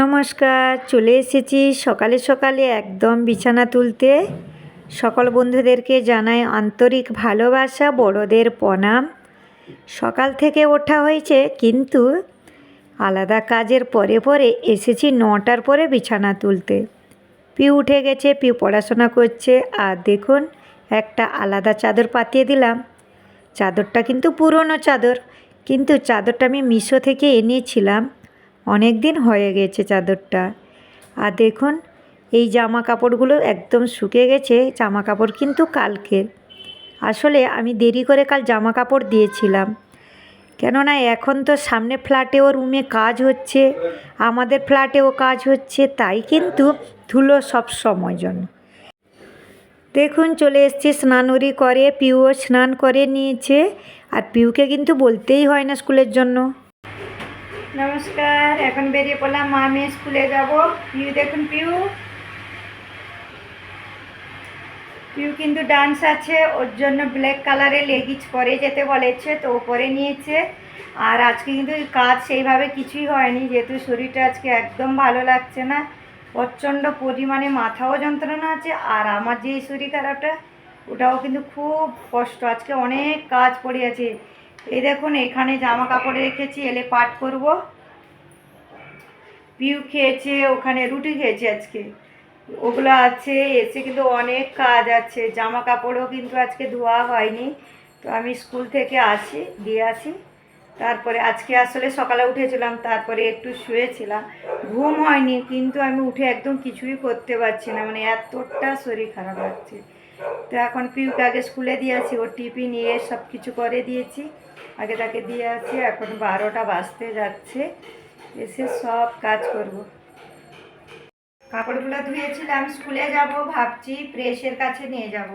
নমস্কার, চলে এসেছি সকালে সকালে একদম বিছানা তুলতে। সকল বন্ধুদেরকে জানাই আন্তরিক ভালোবাসা, বড়দের প্রণাম। সকাল থেকে ওঠা হয়েছে, কিন্তু আলাদা কাজের পরে পরে এসেছি নটার পরে বিছানা তুলতে। পিউ উঠে গেছে, পিউ পড়াশোনা করছে, আর দেখুন, একটা আলাদা চাদর পাতিয়ে দিলাম। চাদরটা কিন্তু পুরনো চাদর, কিন্তু চাদরটা আমি মিশো থেকে এনেছিলাম। অনেক দিন হয়ে গেছে চাদরটা। আর দেখুন, এই জামা কাপড়গুলো একদম শুকে গেছে জামা কাপড় কিন্তু কালকের। আসলে আমি দেরি করে কাল জামা কাপড় দিয়েছিলাম। কেননা এখন তো সামনে ফ্ল্যাটেও রুমে কাজ হচ্ছে, আমাদের ফ্ল্যাটেও কাজ হচ্ছে, তাই কিন্তু ধুলো সব সময় জন্য। দেখুন, চলে এসছি স্নানুরি করে, পিউও স্নান করে নিয়েছে। আর পিউকে কিন্তু বলতেই হয় না স্কুলের জন্য। নমস্কার, এখন বেরিয়ে পড়লাম। মা মেয়ে স্কুলে যাব। পিউ দেখুন পিউ পিউ কিন্তু ডান্স আছে, ওর জন্য ব্ল্যাক কালারের লেগিজ পরে যেতে বলেছে, তো ও পরে নিয়েছে। আর আজকে কিন্তু কাজ সেইভাবে কিছুই হয়নি, যেহেতু শরীরটা আজকে একদম ভালো লাগছে না। প্রচণ্ড পরিমাণে মাথাও যন্ত্রণা আছে, আর আমার যে শরীর খারাপটা, ওটাও কিন্তু খুব কষ্ট। আজকে অনেক কাজ পড়ে আছে। এই দেখুন, এখানে জামা কাপড় রেখেছি, এলে পাট করব। পিউ খেয়েছে, ওখানে রুটি খেয়েছে আজকে। ওগুলো আছে, এসে কিন্তু অনেক কাজ আছে। জামা কাপড়ও কিন্তু আজকে ধোয়া হয়নি। তো আমি স্কুল থেকে আসি, দিয়ে আসি। তারপরে আজকে আসলে সকালে উঠেছিলাম, তারপরে একটু শুয়েছিলাম। ঘুম হয়নি, কিন্তু আমি উঠে একদম কিছুই করতে পারছি না মানে এতটা শরীর খারাপ লাগছে। তো এখন পিউকে আগে স্কুলে দিয়ে আসি ওর টিপি নিয়ে সব কিছু করে দিয়েছি। আগে তাকে দিয়ে আসি, এখন বারোটা বাজতে যাচ্ছে। এসে সব কাজ করব। কাপড়গুলো ধুয়েছিলাম, স্কুলে যাব ভাবছি প্রেসের কাছে নিয়ে যাব।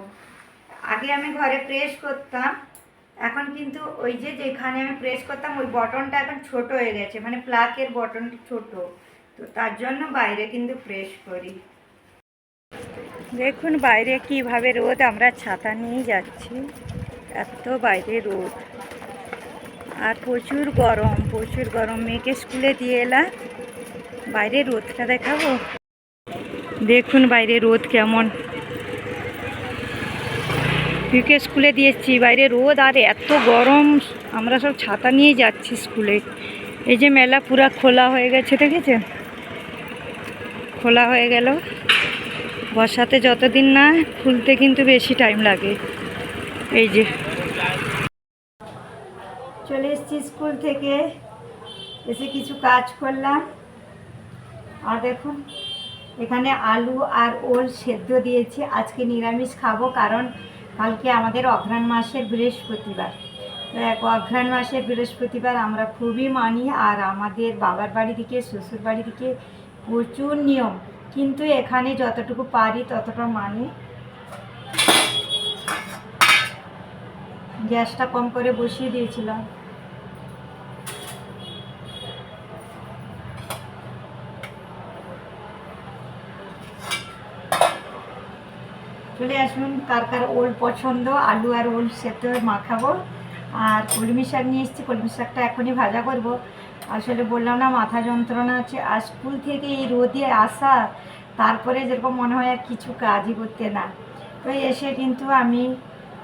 আগে আমি ঘরে প্রেস করতাম, এখন কিন্তু ওই যে যেখানে আমি প্রেস করতাম, ওই বটনটা এখন ছোট হয়ে গেছে মানে প্লাকের বটনটি ছোট। তো তার জন্য বাইরে কিন্তু প্রেস করি। দেখুন বাইরে কীভাবে রোদ, আমরা ছাতা নিয়ে যাচ্ছি। এত বাইরে রোদ। আর প্রচুর গরম প্রচুর গরম। মেয়েকে স্কুলে দিয়ে এলাম। বাইরে রোদটা দেখাবো? দেখুন বাইরে রোদ কেমন। পিকে স্কুলে দিয়েছি বাইরে রোদ আর এত গরম। আমরা সব ছাতা নিয়ে যাচ্ছি স্কুলে। এই যে মেলা পুরা খোলা হয়ে গেছে, দেখেছেন? খোলা হয়ে গেল। বর্ষাতে যতদিন না খুলতে কিন্তু বেশি টাইম লাগে। এই যে এসেছি স্কুল থেকে। এসে কিছু কাজ করলাম। আর দেখুন, এখানে আলু আর ওল সেদ্ধ দিয়েছি। আজকে নিরামিষ খাব, কারণ কালকে আমাদের অঘ্রাণ মাসের বৃহস্পতিবার। অঘ্রাণ মাসের বৃহস্পতিবার আমরা খুবই মানি, আর আমাদের বাবার বাড়ি দিকে, শ্বশুর বাড়ি দিকে প্রচুর নিয়ম। কিন্তু এখানে যতটুকু পারি ততটা মানি। গ্যাসটা কম করে বসিয়ে দিয়েছিলাম। চলে আসুন কার কার ওল পছন্দ, আলু আর ওল সেদ্ধ মাখাবো। আর কলমি শাক নিয়ে এসেছি, কলমি শাকটা এখনই ভাজা করব। আসলে বললাম না, মাথা যন্ত্রণা আছে আর স্কুল থেকে এই রোদে আসা, তারপরে যেরকম মনে হয় আর কিছু কাজই করতে না। তো এসে কিন্তু আমি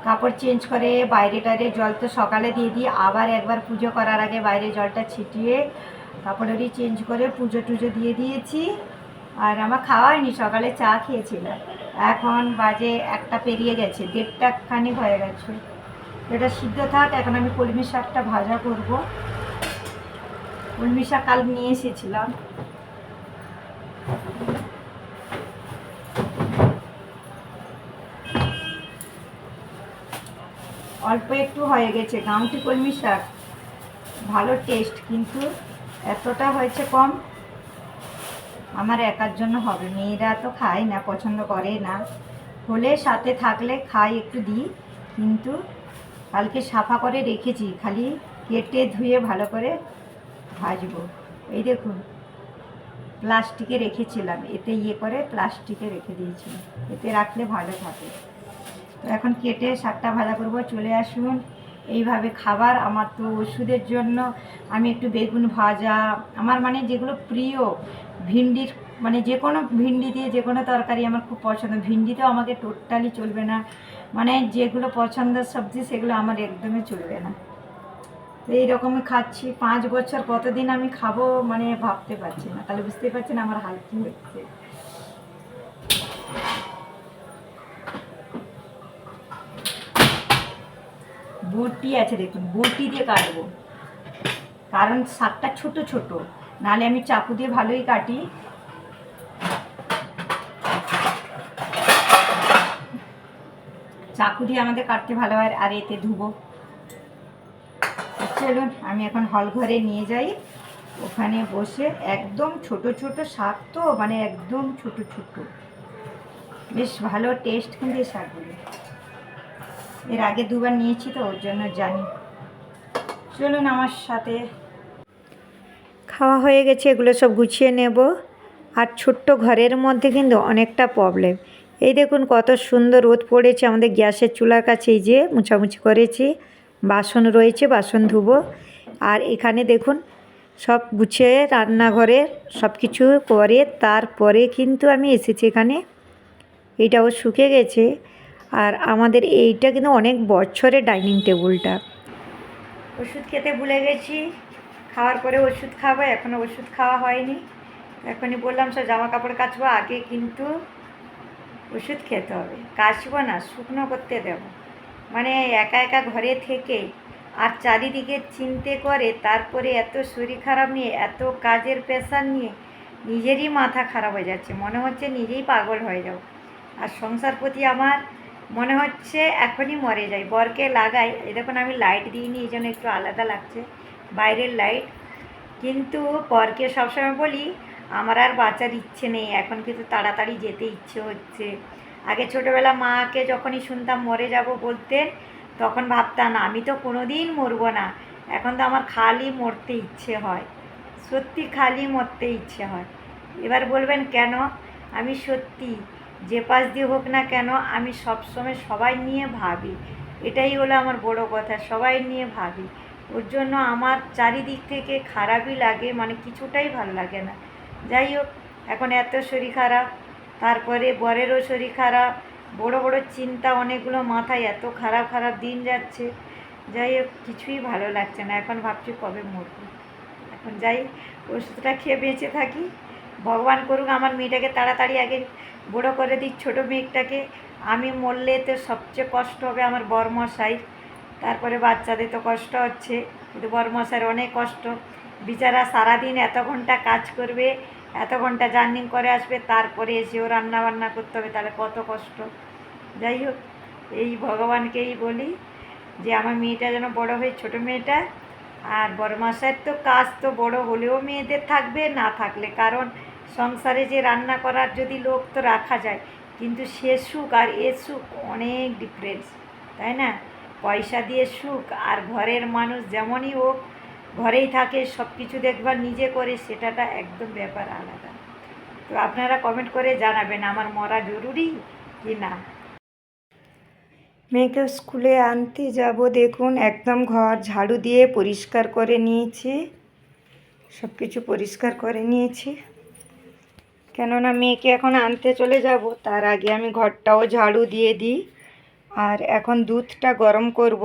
কাপড় চেঞ্জ করে বাইরে টাইরে জল তো সকালে দিয়ে দিই, আবার একবার পুজো করার আগে বাইরে জলটা ছিটিয়ে কাপড়েরই চেঞ্জ করে পুজো টুজো দিয়ে দিয়েছি। আর আমার খাওয়া হয়নি, সকালে চা খেয়েছিলাম। এখন বাজে একটা পেরিয়ে গেছে দেড়টা খানি হয়ে গেছে। এটা সিদ্ধ থাক, এখন আমি কলমি শাকটা ভাজা করব। কলমি শাক কাল নিয়ে এসেছিলাম। অল্প একটু হয়ে গেছে গামটি কলমি শাক। ভালো টেস্ট কিন্তু এতটা হয়েছে কম। আমার একার জন্য হবে। মেয়েরা তো খায় না, পছন্দ করে না। হলে সাথে থাকলে খাই একটু দিই, কিন্তু কালকে সাফা করে রেখেছি, খালি কেটে ধুয়ে ভালো করে ভাজবো। এই দেখুন, প্লাস্টিকে রেখেছিলাম। এতে ইয়ে করে প্লাস্টিকে রেখে দিয়েছিলাম এতে রাখলে ভালো থাকে। তো এখন কেটে শাকটা ভাজা করব। চলে আসুন। এইভাবে খাবার আমার তো ওষুধের জন্য আমি একটু বেগুন ভাজা, আমার মানে যেগুলো প্রিয়, ভিন্ডির মানে যে কোনো ভিন্ডি দিয়ে যে কোনো তরকারি আমার খুব পছন্দ। ভিন্ডিতেও আমাকে টোটালি চলবে না। মানে যেগুলো পছন্দের সবজি সেগুলো আমার একদমই চলবে না। তো এইরকমই খাচ্ছি। পাঁচ বছর কতদিন আমি খাব মানে ভাবতে পারছি না। তাহলে বুঝতে পারছি না আমার হাল কী হচ্ছে। বটি আছে দেখুন, বটি দিয়ে কাটবো। কারণ শাকটা ছোট ছোট, নাহলে আমি চাকু দিয়ে ভালোই কাটি। চাকু দিয়ে আমাদের কাটতে ভালো হয়, আর এতে ধুবো। চলুন, আমি এখন হল ঘরে নিয়ে যাই। ওখানে বসে একদম ছোট ছোট শাক তো মানে একদম ছোট ছোট। বেশ ভালো টেস্ট কিন্তু শাকগুলো। এর আগে দুবার নিয়েছি তো, ওর জন্য জানি। চলুন আমার সাথে। খাওয়া হয়ে গেছে, এগুলো সব গুছিয়ে নেব। আর ছোট্ট ঘরের মধ্যে কিন্তু অনেকটা প্রবলেম এই দেখুন কত সুন্দর রোদ পড়েছে, আমাদের গ্যাসের চুলার কাছে যে মুছামুছি করেছি। বাসন রয়েছে, বাসন ধুবো। আর এখানে দেখুন, সব গুছিয়ে রান্নাঘরে সব কিছু করে, তারপরে কিন্তু আমি এসেছি এখানে। এটাও শুকে গেছে। আর আমাদের এইটা কিন্তু অনেক বছরের ডাইনিং টেবিলটা। ওষুধ খেতে ভুলে গেছি। খাওয়ার পরে ওষুধ খাব এখনও ওষুধ খাওয়া হয়নি। এখনই বললাম, সব জামা কাপড় কাচবো, আগে কিন্তু ওষুধ খেতে হবে। কাচবো না, শুকনো করতে দেবো। মানে একা একা ঘরে থেকে আর চারিদিকে চিনতে করে, তারপরে এত শরীর খারাপ নিয়ে, এত কাজের প্রেশার নিয়ে নিজেরই মাথা খারাপ হয়ে যাচ্ছে। মনে হচ্ছে নিজেই পাগল হয়ে যাও আর সংসার প্রতি আমার মনে হচ্ছে এখনই মরে যাই। বরকে লাগাই। এই দেখুন, আমি লাইট দিইনি, এই জন্য একটু আলাদা লাগছে। বাইরের লাইট কিন্তু পরকে সবসময় বলি, আমার আর বাঁচার ইচ্ছে নেই। এখন কিন্তু তাড়াতাড়ি যেতে ইচ্ছে হচ্ছে। আগে ছোটোবেলা মাকে যখনই শুনতাম মরে যাব বলতেন, তখন ভাবতাম, আমি তো কোনো দিন মরবো না। এখন তো আমার খালি মরতে ইচ্ছে হয়। সত্যি খালি মরতে ইচ্ছে হয়। এবার বলবেন, কেন? আমি, সত্যি যে পাশ দিয়ে হোক না কেন, আমি সবসময় সবাই নিয়ে ভাবি। এটাই হলো আমার বড় কথা, সবাই নিয়ে ভাবি। ওর জন্য আমার চারিদিক থেকে খারাপই লাগে মানে কিছুটাই ভালো লাগে না। যাই হোক, এখন এত শরীর খারাপ, তারপরে বরেরও শরীর খারাপ, বড় বড় চিন্তা অনেকগুলো মাথায় এত খারাপ খারাপ দিন যাচ্ছে। যাই হোক, কিছুই ভালো লাগছে না, এখন ভাবছি কবে মরবো। এখন যাই, ওষুধটা খেয়ে বেঁচে থাকি। ভগবান করুক, আমার মেয়েটাকে তাড়াতাড়ি আগে বড় করে দিই ছোটো মেয়েটাকে। আমি মরলে তো সবচেয়ে কষ্ট হবে আমার বরমশাই। তারপরে বাচ্চাদের তো কষ্ট হচ্ছে, কিন্তু বরমশাইয়ের অনেক কষ্ট। বিচারা সারাদিন এত ঘণ্টা কাজ করবে, এত ঘণ্টা জার্নিং করে আসবে, তারপরে এসেও রান্না বান্না করতে হবে, তাহলে কত কষ্ট। যাই হোক, এই ভগবানকেই বলি যে আমার মেয়েটা যেন বড় হয়ে, ছোটো মেয়েটা। আর বড় মাসের তো কাজ তো বড় হলেও মেয়েদের থাকবে, না থাকলে কারণ সংসারে যে রান্না করার যদি লোক তো রাখা যায়, কিন্তু সে সুখ আর এ সুখ অনেক ডিফারেন্স তাই না? পয়সা দিয়ে সুখ আর ঘরের মানুষ যেমনই হোক, ঘরেই থাকে সব কিছু দেখবার নিজে করে, সেটাটা একদম ব্যাপার আলাদা। তো আপনারা কমেন্ট করে জানাবেন, আমার মরা জরুরি কি না? মেয়েকে স্কুলে আনতে যাব দেখুন, একদম ঘর ঝাড়ু দিয়ে পরিষ্কার করে নিয়েছি সব কিছু পরিষ্কার করে নিয়েছি। কেননা মেয়েকে এখন আনতে চলে যাব, তার আগে আমি ঘরটাও ঝাড়ু দিয়ে দিই। আর এখন দুধটা গরম করব।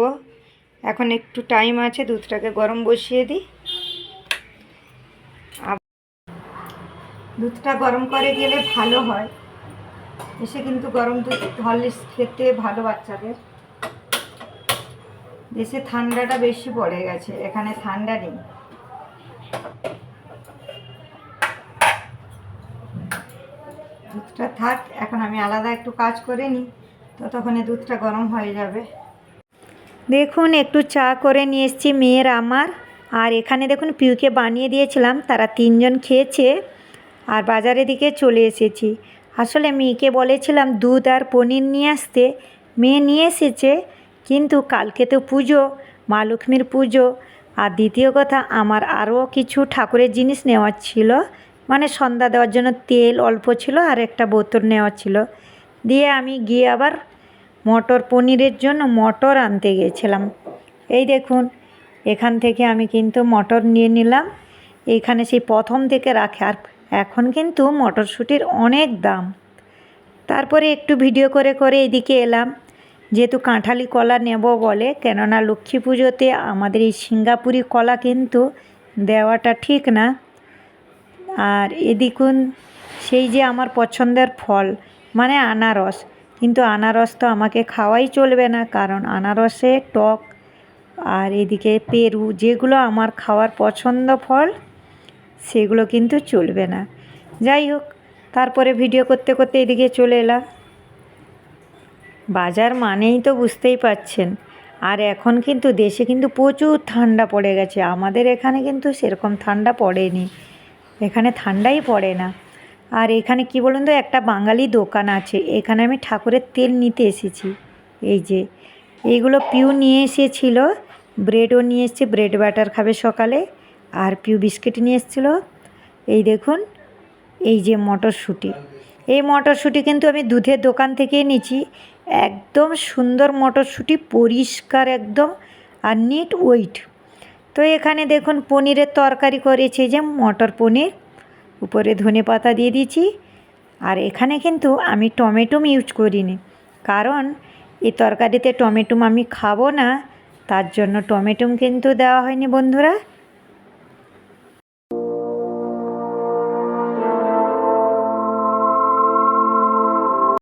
এখন একটু টাইম আছে, দুধটাকে গরম বসিয়ে দিই। দুধটা গরম করে গেলে ভালো হয়। এসে কিন্তু গরম দুধ হরলিক্স খেতে ভালো বাচ্চাদের। দেশে ঠান্ডাটা বেশি পড়ে গেছে, এখানে ঠান্ডা নেই। দুধটা থাক, এখন আমি আলাদা একটু কাজ করে নিই ততক্ষণে দুধটা গরম হয়ে যাবে। দেখুন, একটু চা করে নিয়ে এসেছি মেয়ের আমার, আর এখানে দেখুন পিউকে বানিয়ে দিয়েছিলাম, তারা তিনজন খেয়েছে, আর বাজারের দিকে চলে এসেছি। আসলে মেয়েকে বলেছিলাম দুধ আর পনির নিয়ে আসতে, মেয়ে নিয়ে এসেছে, কিন্তু কালকে তো পুজো, মা লক্ষ্মীর পুজো, আর দ্বিতীয় কথা, আমার আরও কিছু ঠাকুরের জিনিস নেওয়ার ছিল মানে সন্ধ্যা দেওয়ার জন্য তেল অল্প ছিল আর একটা বোতল নেওয়ার ছিল। দিয়ে আমি গিয়ে আবার মটর পনিরের জন্য মটর আনতে গিয়েছিলাম এই দেখুন, এখান থেকে আমি কিন্তু মটর নিয়ে নিলাম। এইখানে সেই প্রথম থেকে রাখে, আর এখন কিন্তু মটরশুঁটির অনেক দাম। তারপরে একটু ভিডিও করে করে এদিকে এলাম। যেহেতু কাঁঠালি কলা নেব বলে, কেননা লক্ষ্মী পুজোতে আমাদের এই সিঙ্গাপুরি কলা কিন্তু দেওয়াটা ঠিক না। আর এদিকুন সেই যে আমার পছন্দের ফল মানে আনারস। কিন্তু আনারস তো আমাকে খাওয়াই চলবে না, কারণ আনারসে টক আর এদিকে পেরু, যেগুলো আমার খাওয়ার পছন্দ ফল, সেগুলো কিন্তু চলবে না। যাই হোক, তারপরে ভিডিও করতে করতে এদিকে চলে এলাম। বাজার মানেই তো বুঝতেই পাচ্ছেন। আর এখন কিন্তু দেশে কিন্তু প্রচুর ঠান্ডা পড়ে গেছে। আমাদের এখানে কিন্তু সেরকম ঠান্ডা পড়েনি। এখানে ঠান্ডাই পড়ে না। আর এখানে কি বলুন তো, একটা বাঙালি দোকান আছে। এখানে আমি ঠাকুরের তেল নিতে এসেছি। এই যে, এইগুলো পিউ নিয়ে এসেছিল। ব্রেডও নিয়ে এসছে, ব্রেড ব্যাটার খাবে সকালে। আর পিউ বিস্কিট নিয়ে এসেছিল। এই দেখুন, এই যে মটরশুঁটি। এই মটরশুঁটি কিন্তু আমি দুধের দোকান থেকেই নিচ্ছি। একদম সুন্দর মটরশুঁটি, পরিষ্কার একদম, আর নিট ওয়েট তো এখানে দেখুন পনিরের তরকারি করেছি যে মটর পনির, উপরে ধনে পাতা দিয়ে দিয়েছি। আর এখানে কিন্তু আমি টমেটোম ইউজ করিনি, কারণ এই তরকারিতে টমেটোম আমি খাব না, তার জন্য টমেটোম কিন্তু দেওয়া হয়নি বন্ধুরা।